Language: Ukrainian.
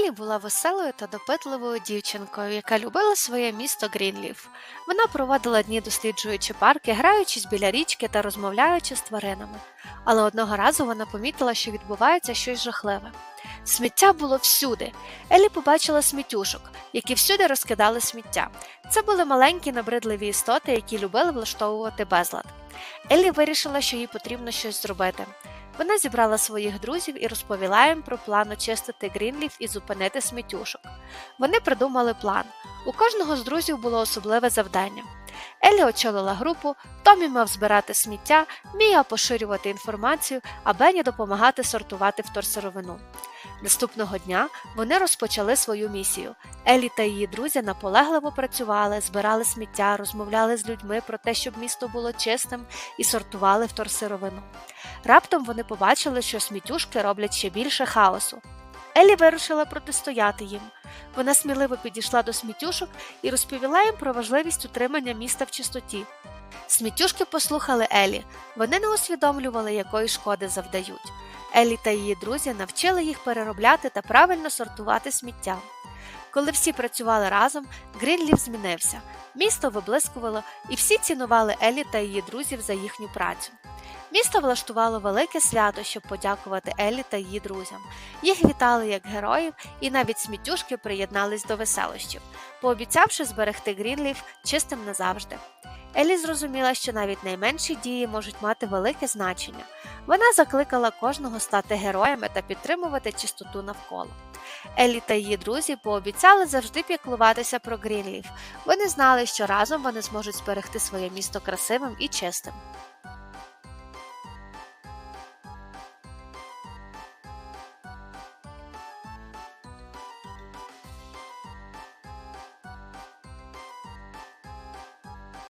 Еллі була веселою та допитливою дівчинкою, яка любила своє місто Грінліф. Вона проводила дні досліджуючи парки, граючись біля річки та розмовляючи з тваринами. Але одного разу вона помітила, що відбувається щось жахливе. Сміття було всюди. Еллі побачила сміттюшок, які всюди розкидали сміття. Це були маленькі набридливі істоти, які любили влаштовувати безлад. Еллі вирішила, що їй потрібно щось зробити. Вона зібрала своїх друзів і розповіла їм про план очистити Грінліф і зупинити сміттюшок. Вони придумали план. У кожного з друзів було особливе завдання. Еллі очолила групу, Томі мав збирати сміття, Мія поширювати інформацію, а Бенні допомагати сортувати вторсировину. Наступного дня вони розпочали свою місію. Елі та її друзі наполегливо працювали, збирали сміття, розмовляли з людьми про те, щоб місто було чистим і сортували вторсировину. Раптом вони побачили, що сміттюшки роблять ще більше хаосу. Елі вирушила протистояти їм. Вона сміливо підійшла до сміттюшок і розповіла їм про важливість утримання міста в чистоті. Сміттюшки послухали Елі, вони не усвідомлювали, якої шкоди завдають. Елі та її друзі навчили їх переробляти та правильно сортувати сміття. Коли всі працювали разом, Грінліф змінився. Місто виблискувало, і всі цінували Елі та її друзів за їхню працю. Місто влаштувало велике свято, щоб подякувати Елі та її друзям. Їх вітали як героїв, і навіть сміттюшки приєднались до веселощів, пообіцявши зберегти Грінліф чистим назавжди. Елі зрозуміла, що навіть найменші дії можуть мати велике значення. Вона закликала кожного стати героями та підтримувати чистоту навколо. Елі та її друзі пообіцяли завжди піклуватися про Грінліф. Вони знали, що разом вони зможуть зберегти своє місто красивим і чистим.